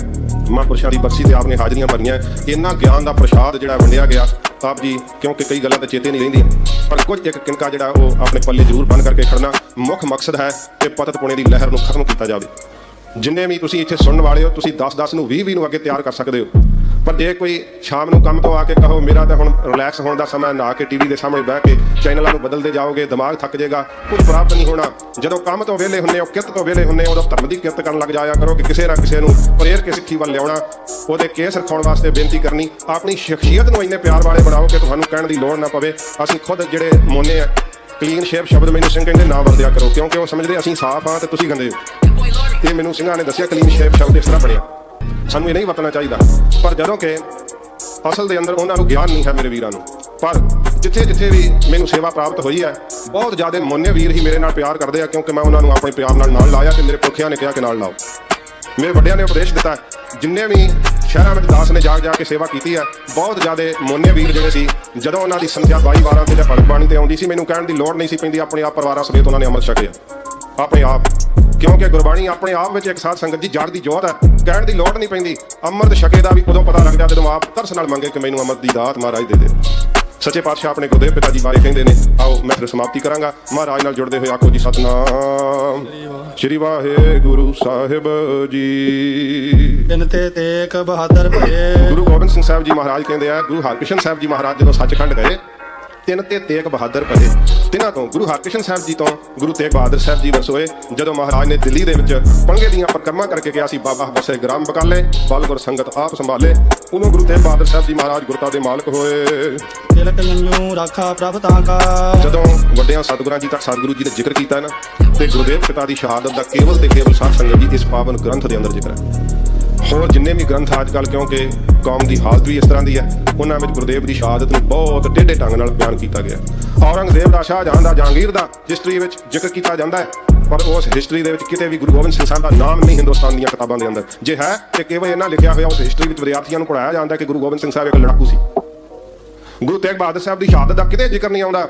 ਮਹਾਂਪੁਰਸ਼ਾਂ ਦੀ ਬਖਸ਼ੀ ਤੇ ਆਪਨੇ ਹਾਜ਼ਰੀਆਂ ਭਰੀਆਂ ਇੰਨਾ ਗਿਆਨ ਦਾ ਪ੍ਰਸ਼ਾਦ ਜਿਹੜਾ ਵੰਡਿਆ ਗਿਆ, ਆਪ ਜੀ, ਕਿਉਂਕਿ ਕਈ ਗੱਲਾਂ ਤਾਂ ਚੇਤੇ ਨਹੀਂ ਰਹਿੰਦੀਆਂ। ਪਰ ਕੁਝ ਇੱਕ ਕਿਨਕਾ ਜਿਹੜਾ ਉਹ ਆਪਣੇ ਪੱਲੇ ਜ਼ਰੂਰ ਬੰਨ ਕਰਕੇ ਖੜਨਾ ਮੁੱਖ ਮਕਸਦ ਹੈ ਕਿ ਪਤਤ ਪੁਣੇ ਦੀ ਲਹਿਰ ਨੂੰ ਖਤਮ ਕੀਤਾ ਜਾਵੇ। ਜਿੰਨੇ ਵੀ ਤੁਸੀਂ ਇੱਥੇ ਸੁਣਨ ਵਾਲੇ ਹੋ, ਤੁਸੀਂ 10-10 ਨੂੰ 20-20 ਨੂੰ ਅੱਗੇ ਤਿਆਰ ਕਰ ਸਕਦੇ ਹੋ। ਪਰ ਜੇ ਕੋਈ ਸ਼ਾਮ ਨੂੰ ਕੰਮ ਤੋਂ ਆ ਕੇ ਕਹੋ, ਮੇਰਾ ਤਾਂ ਹੁਣ ਰਿਲੈਕਸ ਹੋਣ ਦਾ ਸਮਾਂ ਨਾ ਕਿ ਟੀਵੀ ਦੇ ਸਾਹਮਣੇ ਬਹਿ ਕੇ ਚੈਨਲਾਂ ਨੂੰ ਬਦਲਦੇ ਜਾਓਗੇ, ਦਿਮਾਗ ਥੱਕ ਜਾਏਗਾ, ਕੁਝ ਪ੍ਰਾਪਤ ਨਹੀਂ ਹੋਣਾ। ਜਦੋਂ ਕੰਮ ਤੋਂ ਵਿਹਲੇ ਹੁੰਨੇ ਹੋ, ਕਿਰਤ ਤੋਂ ਵਿਹਲੇ ਹੁੰਨੇ ਹੋ, ਉਦੋਂ ਧਰਮ ਦੀ ਕਿਰਤ ਕਰਨ ਲੱਗ ਜਾਇਆ ਕਰੋ ਕਿ ਕਿਸੇ ਨਾ ਕਿਸੇ ਨੂੰ ਪ੍ਰੇਰ ਕੇ ਸਿੱਖੀ ਵੱਲ ਲਿਆਉਣਾ, ਉਹਦੇ ਕੇਸ ਰਖਾਉਣ ਵਾਸਤੇ ਬੇਨਤੀ ਕਰਨੀ, ਆਪਣੀ ਸ਼ਖਸੀਅਤ ਨੂੰ ਇੰਨੇ ਪਿਆਰ ਵਾਲੇ ਬਣਾਓ ਕਿ ਤੁਹਾਨੂੰ ਕਹਿਣ ਦੀ ਲੋੜ ਨਾ ਪਵੇ। ਅਸੀਂ ਖੁਦ ਜਿਹੜੇ ਮੋਨੇ ਆ ਕਲੀਨ ਸ਼ੇਪ ਸ਼ਬਦ ਮੈਨੂੰ ਸਿੰਘ ਕਹਿੰਦੇ ਨਾ ਵਰਤਿਆ ਕਰੋ, ਕਿਉਂਕਿ ਉਹ ਸਮਝਦੇ ਅਸੀਂ ਸਾਫ਼ ਹਾਂ ਤੇ ਤੁਸੀਂ ਗੰਦੇ ਹੋ। ਇਹ ਮੈਨੂੰ ਸਿੰਘਾਂ ਨੇ ਦੱਸਿਆ ਕਲੀਨ ਸ਼ੇਪ ਸ਼ਬਦ ਇਸ ਤਰ੍ਹਾਂ ਬਣਿਆ। ਸਾਨੂੰ ਇਹ ਨਹੀਂ ਵਰਤਣਾ ਚਾਹੀਦਾ। ਪਰ ਜਦੋਂ ਕਿ ਅਸਲ ਦੇ ਅੰਦਰ ਉਹਨਾਂ ਨੂੰ ਗਿਆਨ ਨਹੀਂ ਹੈ ਮੇਰੇ ਵੀਰਾਂ ਨੂੰ। ਪਰ ਜਿੱਥੇ ਜਿੱਥੇ ਵੀ ਮੈਨੂੰ ਸੇਵਾ ਪ੍ਰਾਪਤ ਹੋਈ ਹੈ, ਬਹੁਤ ਜ਼ਿਆਦਾ ਮੋਨੇ ਵੀਰ ਹੀ ਮੇਰੇ ਨਾਲ ਪਿਆਰ ਕਰਦੇ ਆ, ਕਿਉਂਕਿ ਮੈਂ ਉਹਨਾਂ ਨੂੰ ਆਪਣੇ ਪਿਆਰ ਨਾਲ ਨਾਲ ਲਾਇਆ ਤੇ ਮੇਰੇ ਪੁਰਖਿਆਂ ਨੇ ਕਿਹਾ ਕਿ ਨਾਲ ਲਾਓ। ਮੇਰੇ ਵੱਡਿਆਂ ਨੇ ਉਪਦੇਸ਼ ਦਿੱਤਾ, ਜਿੰਨੇ ਵੀ ਸ਼ਹਿਰਾਂ ਵਿੱਚ ਦਾਸ ਨੇ ਜਾ ਜਾ ਕੇ ਸੇਵਾ ਕੀਤੀ ਹੈ, ਬਹੁਤ ਜ਼ਿਆਦਾ ਮੋਨੇ ਵੀਰ ਜਿਹੜੇ ਸੀ, ਜਦੋਂ ਉਹਨਾਂ ਦੀ ਸੰਖਿਆ 22 ਵਾਰਾਂ ਤੇ ਜਾਂ ਭਗਤ ਬਾਣੀ ਤੇ ਆਉਂਦੀ ਸੀ, ਮੈਨੂੰ ਕਹਿਣ ਦੀ ਲੋੜ ਨਹੀਂ ਸੀ, ਪੈਂਦੀ ਆਪਣੇ ਆਪ ਪਰਿਵਾਰਾਂ ਸਮੇਤ ਉਹਨਾਂ ਨੇ ਅੰਮ੍ਰਿਤ ਛਕਿਆ। ਆਪਣੇ ਆਪ। ਕਿਉਂਕਿ ਗੁਰਬਾਣੀ ਆਪਣੇ ਆਪ ਵਿੱਚ ਇੱਕ ਸਾਧ ਸੰਗਤ ਦੀ ਜੜ ਦੀ ਜੋਤ ਹੈ। ਕਹਿਣ ਦੀ ਲੋੜ ਨਹੀਂ ਪੈਂਦੀ। ਅੰਮ੍ਰਿਤ ਛਕੇ ਦਾ ਵੀ ਉਦੋਂ ਪਤਾ ਲੱਗਦਾ ਜਦੋਂ ਆਪ ਤਰਸ ਨਾਲ ਮੰਗੇ ਕਿ ਮੈਨੂੰ ਅੰਮ੍ਰਿਤ ਦੀ ਦਾਤ ਮਹਾਰਾਜ ਦੇ ਦੇ। ਸੱਚੇ ਪਾਤਸ਼ਾਹ ਆਪਣੇ ਗੁਰਦੇਵ ਪਿਤਾ ਜੀ ਬਾਰੇ ਕਹਿੰਦੇ ਨੇ ਆਓ ਮੈਂ ਫਿਰ ਸਮਾਪਤੀ ਕਰਾਂਗਾ। ਮਹਾਰਾਜ ਨਾਲ ਜੁੜਦੇ ਹੋਏ ਆਖੋ ਜੀ ਸਤਨਾਮ। ਸ਼੍ਰੀ ਵਾਹਿਗੁਰੂ ਸਾਹਿਬ ਜੀ। ਤਿੰਨ ਤੇ ਤੇਕ ਬਹਾਦਰ ਭਏ ਗੁਰੂ ਗੋਬਿੰਦ ਸਿੰਘ ਸਾਹਿਬ ਜੀ ਮਹਾਰਾਜ ਕਹਿੰਦੇ ਆ ਗੁਰੂ ਹਰਕ੍ਰਿਸ਼ਨ ਸਾਹਿਬ ਜੀ ਮਹਾਰਾਜ ਜਦੋਂ ਸੱਚਖੰਡ ਗਏ ਤਿੰਨ ਤੇ ਤੇਗ ਬਹਾਦਰ ਭਏ ਤਿੰਨਾਂ ਤੋਂ ਗੁਰੂ ਹਰਕ੍ਰਿਸ਼ਨ ਸਾਹਿਬ ਜੀ ਤੋਂ ਗੁਰੂ ਤੇਗ ਬਹਾਦਰ ਸਾਹਿਬ ਜੀ ਵਰਸੋਏ ਜਦੋਂ ਮਹਾਰਾਜ ਨੇ ਦਿੱਲੀ ਦੇ ਵਿੱਚ ਪੰਗੇ ਦੀਆਂ ਪਰਕਰਮਾ ਕਰਕੇ ਗਿਆ ਸੀ ਬਾਬਾ ਬਸੇ ਗ੍ਰਾਮ ਬਕਾਲੇ ਬਲ ਗੁਰ ਸੰਗਤ ਆਪ ਸੰਭਾਲੇ। ਉਦੋਂ ਗੁਰੂ ਤੇਗ ਬਹਾਦਰ ਸਾਹਿਬ ਜੀ ਮਹਾਰਾਜ ਗੁਰਤਾ ਦੇ ਮਾਲਕ ਹੋਏ। ਤਿਲਕ ਜੰਜੂ ਰਾਖਾ ਪ੍ਰਭ ਤਾਂ ਕਾ। ਜਦੋਂ ਵੱਡਿਆਂ ਸਤਿਗੁਰਾਂ ਜੀ ਤੱਕ ਸਤਿਗੁਰੂ ਜੀ ਦਾ ਜ਼ਿਕਰ ਕੀਤਾ ਨਾ ਤੇ ਗੁਰਦੇਵ ਪਿਤਾ ਦੀ ਸ਼ਹਾਦਤ ਦਾ ਕੇਵਲ ਤੇ ਕੇਵਲ ਸਾਧ ਸੰਗਤ ਜੀ ਇਸ ਪਾਵਨ ਗ੍ਰੰਥ ਦੇ ਅੰਦਰ ਜ਼ਿਕਰ ਹੈ। ਹੋਰ ਜਿੰਨੇ ਵੀ ਗ੍ਰੰਥ ਅੱਜ ਕੱਲ੍ਹ ਕਿਉਂਕਿ ਕੌਮ ਦੀ ਹਾਲਤ ਵੀ ਇਸ ਤਰ੍ਹਾਂ ਦੀ ਹੈ, ਉਹਨਾਂ ਵਿੱਚ ਗੁਰਦੇਵ ਦੀ ਸ਼ਹਾਦਤ ਨੂੰ ਬਹੁਤ ਟੇਢੇ ਢੰਗ ਨਾਲ ਬਿਆਨ ਕੀਤਾ ਗਿਆ ਔਰੰਗਜ਼ੇਬ ਦਾ ਸ਼ਾਹਜਹਾਂ ਦਾ ਜਹਾਂਗੀਰ ਦਾ ਹਿਸਟਰੀ ਵਿੱਚ ਜ਼ਿਕਰ ਕੀਤਾ ਜਾਂਦਾ ਹੈ, ਪਰ ਉਸ ਹਿਸਟਰੀ ਦੇ ਵਿੱਚ ਕਿਤੇ ਵੀ ਗੁਰੂ ਗੋਬਿੰਦ ਸਿੰਘ ਸਾਹਿਬ ਦਾ ਨਾਮ ਨਹੀਂ ਹਿੰਦੁਸਤਾਨ ਦੀਆਂ ਕਿਤਾਬਾਂ ਦੇ ਅੰਦਰ। ਜੇ ਹੈ, ਤੇ ਕੇਵਲ ਇਹਨਾਂ ਲਿਖਿਆ ਹੋਇਆ ਉਸ ਹਿਸਟਰੀ ਵਿੱਚ ਵਿਦਿਆਰਥੀਆਂ ਨੂੰ ਪੜਾਇਆ ਜਾਂਦਾ ਕਿ ਗੁਰੂ ਗੋਬਿੰਦ ਸਿੰਘ ਸਾਹਿਬ ਇੱਕ ਲੜਾਕੂ ਸੀ। ਗੁਰੂ ਤੇਗ ਬਹਾਦਰ ਸਾਹਿਬ ਦੀ ਸ਼ਹਾਦਤ ਦਾ ਕਿਤੇ ਜ਼ਿਕਰ ਨਹੀਂ ਆਉਂਦਾ।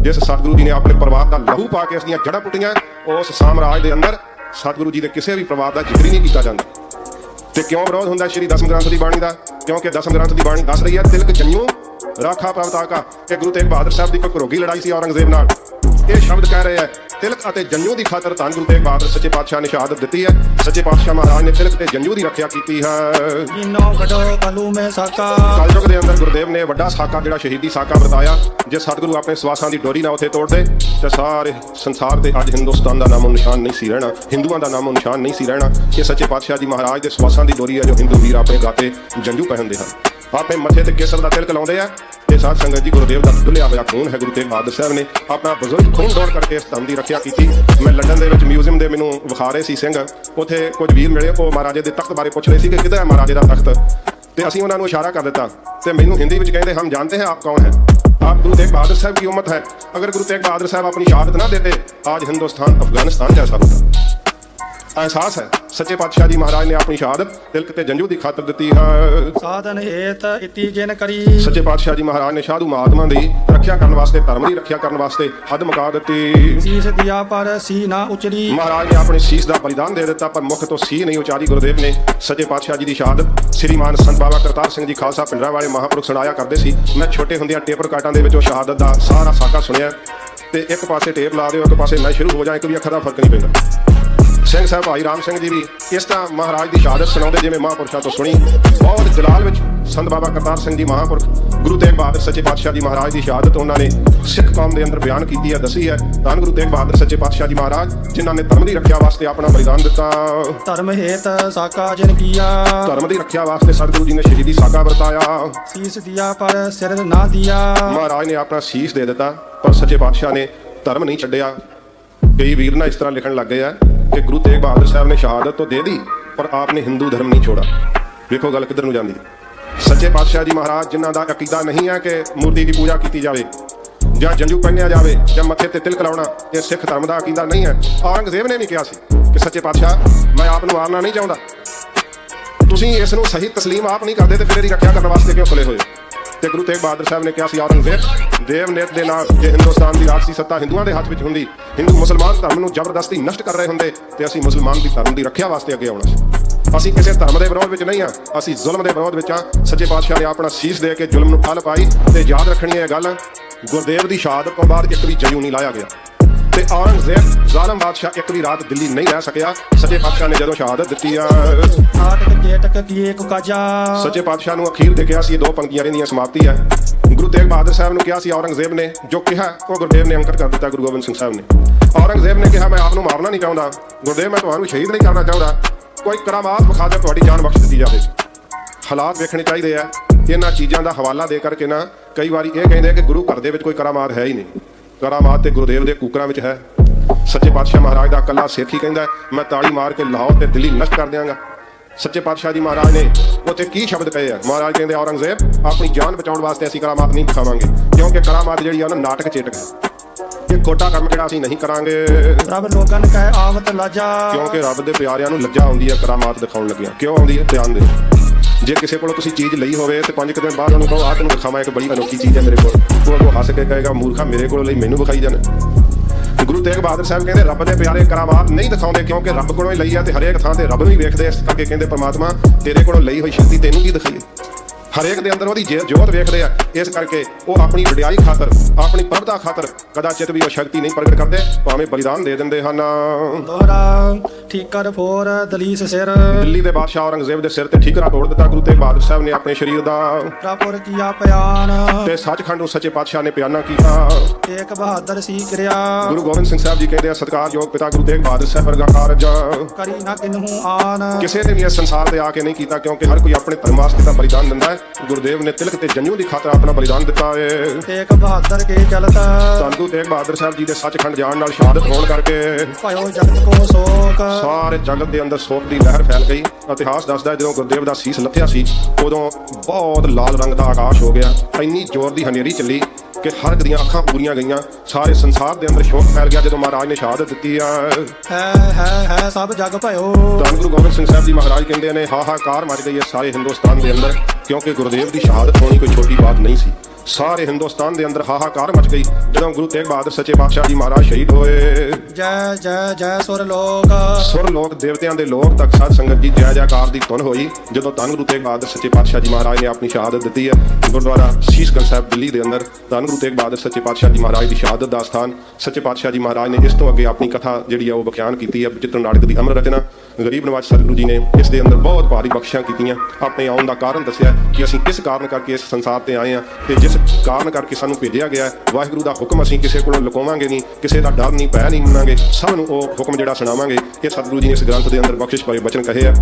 ਜਿਸ ਸਤਿਗੁਰੂ ਜੀ ਨੇ ਆਪਣੇ ਪਰਿਵਾਰ ਦਾ ਲਹੂ ਪਾ ਕੇ ਇਸ ਦੀਆਂ ਜੜ੍ਹਾਂ ਪੁੱਟੀਆਂ, ਉਸ ਸਾਮਰਾਜ ਦੇ ਅੰਦਰ ਸਤਿਗੁਰੂ ਜੀ ਦੇ ਕਿਸੇ ਵੀ ਪਰਿਵਾਰ ਦਾ ਜ਼ਿਕਰ ਹੀ ਨਹੀਂ ਕੀਤਾ ਜਾਂਦਾ। ਤੇ ਕਿਉਂ ਵਿਰੋਧ ਹੁੰਦਾ ਸ਼੍ਰੀ ਦਸਮ ਗ੍ਰੰਥ ਦੀ ਬਾਣੀ ਦਾ? ਕਿਉਂਕਿ ਦਸਮ ਗ੍ਰੰਥ ਦੀ ਬਾਣੀ ਦੱਸ ਰਹੀ ਹੈ, ਤਿਲਕ ਜੰਨੂ ਰਾਖਾ ਪ੍ਰਵਤਾਕਾ ਇਹ ਗੁਰੂ ਤੇਗ ਬਹਾਦਰ ਸਾਹਿਬ ਦੀ ਕੋਈ ਘਰੋਗੀ ਲੜਾਈ ਸੀ ਔਰੰਗਜ਼ੇਬ ਨਾਲ। ਇਹ ਸ਼ਬਦ ਕਹਿ ਰਹੇ ਹੈ ਤਿਲਕ ਅਤੇ ਜੰਨੂ ਦੀ ਖਾਤਰ ਧੰਨ ਗੁਰੂ ਤੇਗ ਬਹਾਦਰ ਸੱਚੇ ਪਾਤਸ਼ਾਹ ਨੇ ਸ਼ਹਾਦਤ ਦਿੱਤੀ ਹੈ। ਸੱਚੇ ਪਾਤਸ਼ਾਹ ਮਹਾਰਾਜ ਨੇ ਤਿਲਕ ਤੇ ਜੰਨੂ ਦੀ ਰੱਖਿਆ ਕੀਤੀ ਹੈ। ਜਿਨੋ ਘਟੋ ਕਲੂ ਮੇ ਸਾਕਾ। ਕਲਯੁਗ ਦੇ ਅੰਦਰ ਗੁਰਦੇਵ ਨੇ ਵੱਡਾ ਸਾਕਾ ਜਿਹੜਾ ਸ਼ਹੀਦੀ ਸਾਕਾ ਵਰਤਾਇਆ ਜੇ ਸਤਿਗੁਰੂ ਆਪਣੇ ਸਵਾਸਾਂ ਦੀ ਡੋਰੀ ਨਾ ਉੱਥੇ ਤੋੜਦੇ ਤੇ ਸਾਰੇ ਸੰਸਾਰ ਤੇ ਅੱਜ ਹਿੰਦੁਸਤਾਨ ਦਾ ਨਾਮੋ ਨਿਸ਼ਾਨ ਨਹੀਂ ਸੀ ਰਹਿਣਾ ਹਿੰਦੂਆਂ ਦਾ ਨਾਮੋ ਨਿਸ਼ਾਨ ਨਹੀਂ ਸੀ ਰਹਿਣਾ ਇਹ ਸੱਚੇ ਪਾਤਸ਼ਾਹ ਜੀ ਮਹਾਰਾਜ ਦੇ ਸਵਾਸਾਂ ਦੀ ਡੋਰੀ ਹੈ ਜੋ ਹਿੰਦੂ ਵੀਰ ਆਪਣੇ ਗਾਤੇ ਜੰਜੂ ਪਹਿਨਦੇ ਹਨ। ਆਪੇ ਮੱਥੇ ਤੇ ਕੇਸਰ ਦਾ ਤਿਲਕ ਲਾਉਂਦੇ ਆ। ਇਹ ਸਾਧ ਸੰਗਤ ਜੀ ਗੁਰਦੇਵ ਦਾ ਡੁੱਲਿਆ ਹੋਇਆ ਖੂਨ ਹੈ ਗੁਰੂ ਤੇਗ ਬਹਾਦਰ ਸਾਹਿਬ ਨੇ ਆਪਣਾ ਬਜ਼ੁਰਗ ਖੂਨ ਡੋਲ ਕਰਕੇ ਇਸ ਧੰਮ ਦੀ ਰੱਖਿਆ ਕੀਤੀ। ਮੈਂ ਲੰਡਨ ਦੇ ਵਿੱਚ ਮਿਊਜ਼ੀਅਮ ਦੇ ਮੈਨੂੰ ਵਿਖਾ ਰਹੇ ਸੀ ਸਿੰਘ। ਉੱਥੇ ਕੁਝ ਵੀਰ ਮਿਲੇ, ਉਹ ਮਹਾਰਾਜੇ ਦੇ ਤਖਤ ਬਾਰੇ ਪੁੱਛ ਰਹੇ ਸੀ ਕਿ ਕਿੱਧਰ ਹੈ ਮਹਾਰਾਜੇ ਦਾ ਤਖਤ? ਤੇ ਅਸੀਂ ਉਹਨਾਂ ਨੂੰ ਇਸ਼ਾਰਾ ਕਰ ਦਿੱਤਾ। ਤੇ ਮੈਨੂੰ ਹਿੰਦੀ ਵਿੱਚ ਕਹਿੰਦੇ, ਹਮ ਜਾਣਦੇ ਹਾਂ ਆਪ ਕੌਣ ਹੈ? ਆਪ ਗੁਰੂ ਤੇਗ ਬਹਾਦਰ ਸਾਹਿਬ की ਉਮਤ ਹੈ। ਅਗਰ ਗੁਰੂ ਤੇਗ ਬਹਾਦਰ ਸਾਹਿਬ ਆਪਣੀ ਸ਼ਹਾਦਤ ਨਾ देते ਅੱਜ ਹਿੰਦੁਸਤਾਨ, ਅਫਗਾਨਿਸਤਾਨ जैसा होता ਅਹਿਸਾਸ ਹੈ। ਸੱਚੇ ਪਾਤਸ਼ਾਹ ਜੀ ਮਹਾਰਾਜ ਨੇ ਆਪਣੀ ਸ਼ਹਾਦਤ ਤਿਲਕ ਤੇ ਜੰਜੂ ਦੀ ਖਾਤਰ ਦਿੱਤੀ ਹੈ। ਸਾਧਨ ਹੇਤ ਇਤੀ ਜਿਨ ਕਰੀ। ਸੱਚੇ ਪਾਤਸ਼ਾਹ ਜੀ ਮਹਾਰਾਜ ਨੇ ਸਾਧੂ ਮਹਾਤਮਾ ਦੀ ਰੱਖਿਆ ਕਰਨ ਵਾਸਤੇ ਧਰਮ ਦੀ ਰੱਖਿਆ ਕਰਨ ਵਾਸਤੇ ਹੱਦ ਮੁਕਾ ਦਿੱਤੀ। ਸੀਸ ਦਿਆ ਪਰ ਸੀ ਨਾ ਉਚਰੀ। ਮਹਾਰਾਜ ਨੇ ਆਪਣੇ ਸੀਸ ਦਾ ਬਲੀਦਾਨ ਦੇ ਦਿੱਤਾ ਪਰ ਮੁੱਖ ਤੋਂ ਸੀ ਨਹੀਂ ਉਚਾਰੀ ਗੁਰਦੇਵ ਨੇ। ਸੱਚੇ ਪਾਤਸ਼ਾਹ ਜੀ ਦੀ ਸ਼ਹਾਦਤ ਸ੍ਰੀ ਮਾਨ ਸੰਤ ਬਾਬਾ ਕਰਤਾਰ ਸਿੰਘ ਜੀ ਖਾਲਸਾ ਪਿੰਡਰਾ ਵਾਲੇ ਮਹਾਂਪੁਰਖ ਸੁਣਾਇਆ ਕਰਦੇ ਸੀ। ਮੈਂ ਛੋਟੇ ਹੁੰਦਿਆਂ ਟੇਪਰ ਕਾਟਾਂ ਦੇ ਵਿੱਚੋਂ ਸ਼ਹਾਦਤ ਦਾ ਸਾਰਾ ਸਾਕਾ ਸੁਣਿਆ। ਤੇ ਇੱਕ ਪਾਸੇ ਟੇਪ ਲਾ ਦਿਓ ਇੱਕ ਪਾਸੇ ਮੈਂ ਸ਼ੁਰੂ ਹੋ ਜਾਏ ਇੱਕ ਵੀ ਅੱਖਾਂ ਦਾ ਫ਼ਰਕ ਨਹੀਂ ਪੈਂਦਾ। ਸਿੰਘ ਸਾਹਿਬ ਭਾਈ ਰਾਮ ਸਿੰਘ ਜੀ ਵੀ ਇਸ ਤਰ੍ਹਾਂ ਮਹਾਰਾਜ ਦੀ ਸ਼ਹਾਦਤ ਸੁਣਾਉਂਦੇ ਜਿਵੇਂ ਮਹਾਂਪੁਰਸ਼ਾਂ ਤੋਂ ਸੁਣੀ। ਬਹੁਤ ਜਲਾਲ ਵਿੱਚ ਸੰਤ ਬਾਬਾ ਕਰਤਾਰ ਸਿੰਘ ਜੀ ਮਹਾਂਪੁਰਖ ਗੁਰੂ ਤੇਗ ਬਹਾਦਰ ਸੱਚੇ ਪਾਤਸ਼ਾਹ ਜੀ ਮਹਾਰਾਜ ਦੀ ਸ਼ਹਾਦਤ ਉਹਨਾਂ ਨੇ ਸਿੱਖ ਕੌਮ ਦੇ ਅੰਦਰ ਬਿਆਨ ਕੀਤੀ ਹੈ ਦੱਸੀ ਹੈ। ਧੰਨ ਗੁਰੂ ਤੇਗ ਬਹਾਦਰ ਸੱਚੇ ਪਾਤਸ਼ਾਹ ਜੀ ਮਹਾਰਾਜ ਜਿਨ੍ਹਾਂ ਨੇ ਧਰਮ ਦੀ ਰੱਖਿਆ ਵਾਸਤੇ ਆਪਣਾ ਬਲੀਦਾਨ ਦਿੱਤਾ। ਧਰਮ ਹੇਤ ਸਾਕਾ ਜਿਨ ਕੀਆ। ਧਰਮ ਦੀ ਰੱਖਿਆ ਵਾਸਤੇ ਸਤਿਗੁਰੂ ਜੀ ਨੇ ਸ਼ਹੀਦੀ ਸਾਕਾ ਵਰਤਾਇਆ। ਸੀਸ ਦਿਆ ਪਰ ਸਿਰ ਨਾ ਦਿਆ। ਮਹਾਰਾਜ ਨੇ ਆਪਣਾ ਸੀਸ ਦੇ ਦਿੱਤਾ ਪਰ ਸੱਚੇ ਪਾਤਸ਼ਾਹ ਨੇ ਧਰਮ ਨਹੀਂ ਛੱਡਿਆ। ਕਈ ਵੀਰ ਨਾ ਇਸ ਤਰ੍ਹਾਂ ਲਿਖਣ ਲੱਗ ਗਏ ਆ। ਕਿ ਗੁਰੂ ਤੇਗ ਬਹਾਦਰ ਸਾਹਿਬ ਨੇ ਸ਼ਹਾਦਤ ਤਾਂ ਦੇ ਦੀ ਪਰ ਆਪ ਨੇ ਹਿੰਦੂ ਧਰਮ ਨਹੀਂ ਛੋੜਾ। ਵੇਖੋ ਗੱਲ ਕਿੱਧਰ ਨੂੰ ਜਾਂਦੀ ਸੱਚੇ ਪਾਤਸ਼ਾਹ ਜੀ ਮਹਾਰਾਜ, ਜਿਨ੍ਹਾਂ ਦਾ ਅਕੀਦਾ ਨਹੀਂ ਹੈ ਕਿ ਮੂਰਤੀ ਦੀ ਪੂਜਾ ਕੀਤੀ ਜਾਵੇ, ਜਾਂ ਜੰਜੂ ਪਹਿਨਿਆ ਜਾਵੇ, ਜਾਂ ਮੱਥੇ ਤੇ ਤਿਲਕ ਲਾਉਣਾ ਇਹ ਸਿੱਖ ਧਰਮ ਦਾ ਅਕੀਦਾ ਨਹੀਂ ਹੈ। ਔਰੰਗਜ਼ੇਬ ਨੇ ਵੀ ਕਿਹਾ ਸੀ ਕਿ ਸੱਚੇ ਪਾਤਸ਼ਾਹ, ਮੈਂ ਆਪ ਨੂੰ ਮਾਰਨਾ ਨਹੀਂ ਚਾਹੁੰਦਾ। ਤੁਸੀਂ ਇਸ ਨੂੰ ਸਹੀ ਤਸਲੀਮ ਆਪ ਨਹੀਂ ਕਰਦੇ ਤੇ ਫਿਰ ਇਹਦੀ ਰੱਖਿਆ ਕਰਨ ਵਾਸਤੇ ਕਿਉਂ ਖੁੱਲੇ ਹੋਏ ਤੇ ਗੁਰੂ ਤੇਗ ਬਹਾਦਰ ਸਾਹਿਬ ਨੇ ਕਿਹਾ ਸੀ ਔਰੰਗਜ਼ੇਬ ਦੇਵ ਨੇਤ ਦੇ ਨਾਲ ਜੇ ਹਿੰਦੁਸਤਾਨ ਦੀ ਰਾਜਸੀ ਸੱਤਾ ਹਿੰਦੂਆਂ ਦੇ ਹੱਥ ਵਿੱਚ ਹੁੰਦੀ, ਹਿੰਦੂ ਮੁਸਲਮਾਨ ਧਰਮ ਨੂੰ ਜ਼ਬਰਦਸਤੀ ਨਸ਼ਟ ਕਰ ਰਹੇ ਹੁੰਦੇ ਤੇ ਅਸੀਂ ਮੁਸਲਮਾਨ ਦੀ ਧਰਮ ਦੀ ਰੱਖਿਆ ਵਾਸਤੇ ਅੱਗੇ ਆਉਣਾ ਸੀ। ਅਸੀਂ ਕਿਸੇ ਧਰਮ ਦੇ ਵਿਰੋਧ ਵਿੱਚ ਨਹੀਂ ਆ ਅਸੀਂ ਜ਼ੁਲਮ ਦੇ ਵਿਰੋਧ ਵਿੱਚ ਆ ਸੱਚੇ ਪਾਤਸ਼ਾਹ ਨੇ ਆਪਣਾ ਸੀਸ ਦੇ ਕੇ ਜ਼ੁਲਮ ਨੂੰ ਫਲ ਪਾਈ ਤੇ ਯਾਦ ਰੱਖਣੀ ਇਹ ਗੱਲ, ਗੁਰਦੇਵ ਦੀ ਸ਼ਹਾਦਤ ਤੋਂ ਬਾਅਦ ਇੱਕ ਵੀ ਜਯੂ ਨਹੀਂ ਲਾਇਆ ਗਿਆ। ਤੇ ਔਰੰਗਜ਼ੇਬ ਜ਼ਾਲਮ ਬਾਦਸ਼ਾਹ ਇੱਕ ਵੀ ਰਾਤ ਦਿੱਲੀ ਨਹੀਂ ਰਹਿ ਸਕਿਆ। ਸੱਚੇ ਪਾਤਸ਼ਾਹ ਨੇ ਜਦੋਂ ਸ਼ਹਾਦਤ ਦਿੱਤੀ ਆ ਆਟਕ ਜੇਟਕ ਕੀਏ ਕੁ ਕਾਜਾ। ਸੱਚੇ ਪਾਤਸ਼ਾਹ ਨੂੰ ਅਖੀਰ ਦੇ ਕਿਹਾ ਸੀ ਦੋ ਪੰਕਤੀਆਂ ਦੀਆਂ ਸਮਾਪਤੀ ਹੈ ਗੁਰੂ ਤੇਗ ਬਹਾਦਰ ਸਾਹਿਬ ਨੂੰ ਕਿਹਾ ਸੀ ਔਰੰਗਜ਼ੇਬ ਨੇ ਜੋ ਕਿਹਾ ਉਹ ਗੁਰਦੇਵ ਨੇ ਅੰਕਿਤ ਕਰ ਦਿੱਤਾ ਗੁਰੂ ਗੋਬਿੰਦ ਸਿੰਘ ਸਾਹਿਬ ਨੇ। ਔਰੰਗਜ਼ੇਬ ਨੇ ਕਿਹਾ ਮੈਂ ਆਪ ਨੂੰ ਮਾਰਨਾ ਨਹੀਂ ਚਾਹੁੰਦਾ। ਗੁਰਦੇਵ ਮੈਂ ਤੁਹਾਨੂੰ ਸ਼ਹੀਦ ਨਹੀਂ ਕਰਨਾ ਚਾਹੁੰਦਾ। ਕੋਈ ਕਰਾਮਾਤ ਵਿਖਾ ਦੇ ਤੁਹਾਡੀ ਜਾਨ ਬਖਸ਼ ਦਿੱਤੀ ਜਾਵੇ। ਹਾਲਾਤ ਵੇਖਣੇ ਚਾਹੀਦੇ ਆ। ਇਹਨਾਂ ਚੀਜ਼ਾਂ ਦਾ ਹਵਾਲਾ ਦੇ ਕਰਕੇ ਨਾ ਕਈ ਵਾਰੀ ਇਹ ਕਹਿੰਦੇ ਆ ਕਿ ਗੁਰੂ ਘਰ ਦੇ ਵਿੱਚ ਕੋਈ ਕਰਾਮਾਤ ਹੈ ਹੀ ਨਹੀਂ। ਕਰਾਮਾਤ ਤੇ ਗੁਰਦੇਵ ਦੇ ਕੂਕਰਾਂ ਵਿੱਚ ਹੈ। ਸੱਚੇ ਪਾਤਸ਼ਾਹ ਮਹਾਰਾਜ ਦਾ ਇਕੱਲਾ ਸਿੱਖ ਹੀ ਕਹਿੰਦਾ ਮੈਂ ਤਾੜੀ ਮਾਰ ਕੇ ਲਾਹੌਰ ਤੇ ਦਿੱਲੀ ਨਸ਼ਟ ਕਰ ਦਿਆਂਗਾ। ਸੱਚੇ ਪਾਤਸ਼ਾਹ ਜੀ ਮਹਾਰਾਜ ਨੇ ਉੱਥੇ ਕੀ ਸ਼ਬਦ ਕਹੇ ਆ? ਮਹਾਰਾਜ ਕਹਿੰਦੇ ਔਰੰਗਜ਼ੇਬ ਆਪਣੀ ਜਾਨ ਬਚਾਉਣ ਵਾਸਤੇ ਅਸੀਂ ਕਰਾਮਾਤ ਨਹੀਂ ਦਿਖਾਵਾਂਗੇ ਕਿਉਂਕਿ ਕਰਾਮਾਤ ਜਿਹੜੀ ਆ ਨਾ ਨਾਟਕ ਚੇਟਕ ਹੈ। ਇਹ ਖੋਟਾ ਕੰਮ ਕਿਹੜਾ ਅਸੀਂ ਨਹੀਂ ਕਰਾਂਗੇ। ਪ੍ਰਭ ਲੋਗਨ ਕਹਿ ਆਵਤ ਲਾਜਾ। ਕਿਉਂਕਿ ਰੱਬ ਦੇ ਪਿਆਰਿਆਂ ਨੂੰ ਲੱਜਾ ਆਉਂਦੀ ਹੈ ਕਰਾਮਾਤ ਦਿਖਾਉਣ ਲੱਗਿਆ। ਕਿਉਂ ਆਉਂਦੀ ਹੈ ਧਿਆਨ ਦੇ। ਜੇ ਕਿਸੇ ਕੋਲੋਂ ਤੁਸੀਂ ਚੀਜ਼ ਲਈ ਹੋਵੇ ਤੇ ਪੰਜ ਕੁ ਦਿਨ ਬਾਅਦ ਉਹਨੂੰ ਕਹੋ, ਆਹ ਤੈਨੂੰ ਦਿਖਾਵਾਂ, ਇੱਕ ਬੜੀ ਅਨੋਖੀ ਚੀਜ਼ ਹੈ ਮੇਰੇ ਕੋਲ। ਉਹ ਅੱਗੋਂ ਹੱਸ ਕੇ ਕਹੇਗਾ, ਮੂਰਖਾ, ਮੇਰੇ ਕੋਲ ਲਈ ਮੈਨੂੰ ਵਿਖਾਈ ਜਾਣ। ਗੁਰੂ ਤੇਗ ਬਹਾਦਰ ਸਾਹਿਬ ਕਹਿੰਦੇ, ਰੱਬ ਦੇ ਪਿਆਰੇ ਕਰਾਮਾਤ ਨਹੀਂ ਦਿਖਾਉਂਦੇ ਕਿਉਂਕਿ ਰੱਬ ਕੋਲੋਂ ਹੀ ਲਈ ਆ ਤੇ ਹਰੇਕ ਥਾਂ ਤੇ ਰੱਬ ਨੂੰ ਹੀ ਵੇਖਦੇ ਇਸ ਕਰਕੇ ਕਹਿੰਦੇ, ਪਰਮਾਤਮਾ, ਤੇਰੇ ਕੋਲੋਂ ਲਈ ਹੋਈ ਸ਼ਕਤੀ ਤੈਨੂੰ ਕੀ ਦਿਖਾਈਏ ਹਰੇਕ ਦੇ ਅੰਦਰ ਉਹਦੀ ਜੋਤ ਵੇਖਦੇ ਆ। ਇਸ ਕਰਕੇ ਉਹ ਆਪਣੀ ਵਡਿਆਈ ਖਾਤਰ ਆਪਣੀ ਪ੍ਰਭਤਾ ਖਾਤਰ ਕਦਾਚਿਤ ਵੀ ਉਹ ਸ਼ਕਤੀ ਨਹੀਂ ਪ੍ਰਗਟ ਕਰਦੇ ਭਾਵੇਂ ਬਲੀਦਾਨ ਦੇ ਦਿੰਦੇ ਹਨ। ਦੋਹਰਾ ਠੀਕਰ ਫੋਰ ਦਲੀਸ ਸਿਰ। ਦਿੱਲੀ ਦੇ ਬਾਦਸ਼ਾਹ ਔਰੰਗਜ਼ੇਬ ਦੇ ਸਿਰ ਤੇ ਠੀਕਰਾ ਤੋੜ ਦਿੱਤਾ ਗੁਰੂ ਤੇਗ ਬਹਾਦਰ ਸਾਹਿਬ ਨੇ ਆਪਣੇ ਸਰੀਰ ਦਾ। ਪ੍ਰਭੁਰ ਕੀਆ ਪਿਆਨ। ਤੇ ਸੱਚਖੰਡ ਨੂੰ ਸੱਚੇ ਪਾਤਸ਼ਾਹ ਨੇ ਪਿਆਨਾ ਕੀਤਾ। ਏਕ ਬਹਾਦਰ ਸੀ ਕਿਰਿਆ। ਗੁਰੂ ਗੋਬਿੰਦ ਸਿੰਘ ਸਾਹਿਬ ਜੀ ਕਹਿੰਦੇ ਆ ਸਤਿਕਾਰਯੋਗ ਪਿਤਾ ਗੁਰੂ ਤੇਗ ਬਹਾਦਰ ਸਾਹਿਬ ਵਰਗਾ ਕਾਰਜ। ਕਰੀ ਨਾ ਕਿਨਹੂ ਆਨ। ਕਿਸੇ ਨੇ ਵੀ ਇਸ ਸੰਸਾਰ ਤੇ ਆ ਕੇ ਨਹੀਂ ਕੀਤਾ ਕਿਉਂਕਿ ਹਰ ਕੋਈ ਆਪਣੇ ਧਰਮ ਵਾਸਤੇ ਤਾਂ ਬਲੀਦਾਨ ਦਿੰਦਾ ਹੈ। ਗੁਰਦੇਵ ਨੇ ਤਿਲਕ ਤੇ ਜੰਜੂ ਦੀ ਖਾਤਰ ਆਪਣਾ ਬਲੀਦਾਨ ਦਿੱਤਾ ਏ। ਤੇਗ ਬਹਾਦਰ ਕੀ ਚਲਤ। ਗੁਰੂ ਤੇਗ ਬਹਾਦਰ ਸਾਹਿਬ ਜੀ ਦੇ ਸੱਚਖੰਡ ਜਾਣ ਨਾਲ ਸ਼ਹਾਦਤ ਹੋਣ ਕਰਕੇ ਭਇਓ ਜਗਤ ਕੋ ਸੋਕ। ਸਾਰੇ ਜਗਤ ਦੇ ਅੰਦਰ ਸੋਗ ਦੀ ਲਹਿਰ ਫੈਲ ਗਈ। ਇਤਿਹਾਸ ਦੱਸਦਾ ਹੈ ਜਦੋਂ ਗੁਰਦੇਵ ਦਾ ਸੀਸ ਲੱਥਿਆ ਸੀ ਉਦੋਂ ਬਹੁਤ ਲਾਲ ਰੰਗ ਦਾ ਆਕਾਸ਼ ਹੋ ਗਿਆ। ਇੰਨੀ ਜ਼ੋਰ ਦੀ ਹਨੇਰੀ ਚੱਲੀ ਕਿ ਹਰ ਇੱਕ ਦੀਆਂ ਅੱਖਾਂ ਪੂਰੀਆਂ ਗਈਆਂ। ਸਾਰੇ ਸੰਸਾਰ ਦੇ ਅੰਦਰ ਸ਼ੋਕ ਫੈਲ ਗਿਆ ਜਦੋਂ ਮਹਾਰਾਜ ਨੇ ਸ਼ਹਾਦਤ ਦਿੱਤੀ ਆ। ਹੈ ਹੈ ਹੈ ਸਭ ਜਗ ਭਇਓ। ਗੁਰੂ ਗੋਬਿੰਦ ਸਿੰਘ ਸਾਹਿਬ ਜੀ ਮਹਾਰਾਜ ਕਹਿੰਦੇ ਨੇ ਹਾਹਾਕਾਰ ਮਚ ਗਈ ਹੈ ਸਾਰੇ ਹਿੰਦੁਸਤਾਨ ਦੇ ਅੰਦਰ। ਕਿਉਂਕਿ ਗੁਰਦੇਵ ਦੀ ਸ਼ਹਾਦਤ ਹੋਣੀ ਕੋਈ ਛੋਟੀ ਬਾਤ ਨਹੀਂ ਸੀ। ਸਾਰੇ ਹਿੰਦੁਸਤਾਨ ਦੇ ਅੰਦਰ ਹਾਹਾਕਾਰ ਮਚ ਗਈ। ਜਦੋਂ ਗੁਰੂ ਤੇਗ ਬਹਾਦਰ ਸੱਚੇ ਪਾਤਸ਼ਾਹ ਜੀ ਮਹਾਰਾਜ ਸ਼ਹੀਦ ਹੋਏ। ਜੈ ਜੈ ਜੈ ਸੁਰ ਲੋਕ। ਸੁਰ ਲੋਕ ਦੇਵਤਿਆਂ ਦੇ ਲੋਕ ਤੱਕ ਸਾਧ ਸੰਗਤ ਜੀ ਜੈ ਜੈਕਾਰ ਦੀ ਧੁਨ ਹੋਈ। ਜਦੋਂ ਧੰਨ ਗੁਰੂ ਤੇਗ ਬਹਾਦਰ ਸੱਚੇ ਪਾਤਸ਼ਾਹ ਜੀ ਮਹਾਰਾਜ ਨੇ ਆਪਣੀ ਸ਼ਹਾਦਤ ਦਿੱਤੀ ਹੈ ਗੁਰਦੁਆਰਾ ਸ਼ੀਸ਼ਗੰਜ ਸਾਹਿਬ ਦਿੱਲੀ ਦੇ ਅੰਦਰ ਧੰਨ ਗੁਰੂ ਤੇਗ ਬਹਾਦਰ ਸੱਚੇ ਪਾਤਸ਼ਾਹ ਜੀ ਮਹਾਰਾਜ ਦੀ ਸ਼ਹਾਦਤ ਦਾ ਸਥਾਨ। ਸੱਚੇ ਪਾਤਸ਼ਾਹ ਜੀ ਮਹਾਰਾਜ ਨੇ ਇਸ ਤੋਂ ਅੱਗੇ ਆਪਣੀ ਕਥਾ ਜਿਹੜੀ ਹੈ ਉਹ ਬਿਆਨ ਕੀਤੀ ਹੈ ਚਿੱਤਰ ਨਾਟਕ ਦੀ ਅਮਰ ਰਚਨਾ। ਗਰੀਬ ਨਵਾਜ ਸਤਿਗੁਰੂ ਜੀ ਨੇ ਇਸ ਦੇ ਅੰਦਰ ਬਹੁਤ ਭਾਰੀ ਬਖਸ਼ਿਸ਼ਾਂ ਕੀਤੀਆਂ। ਆਪਣੇ ਆਉਣ ਦਾ ਕਾਰਨ ਦੱਸਿਆ ਕਿ ਅਸੀਂ ਕਿਸ ਕਾਰਨ ਕਰਕੇ ਇਸ ਸੰਸਾਰ ਤੇ ਆਏ ਹਾਂ ਤੇ ਜਿਸ ਕਾਰਨ ਕਰਕੇ ਸਾਨੂੰ ਭੇਜਿਆ ਗਿਆ ਵਾਹਿਗੁਰੂ ਦਾ ਹੁਕਮ ਅਸੀਂ ਕਿਸੇ ਕੋਲੋਂ ਲੁਕਾਵਾਂਗੇ ਨਹੀਂ, ਕਿਸੇ ਦਾ ਡਰ ਨਹੀਂ, ਭੈ ਨਹੀਂ ਮੰਨਾਂਗੇ। ਸਭ ਨੂੰ ਉਹ ਹੁਕਮ ਜਿਹੜਾ ਸੁਣਾਵਾਂਗੇ ਇਹ ਸਤਿਗੁਰੂ ਜੀ ਨੇ ਇਸ ਗ੍ਰੰਥ ਦੇ ਅੰਦਰ ਬਖਸ਼ਿਸ਼ ਭਰੇ ਬਚਨ ਕਹੇ ਆ।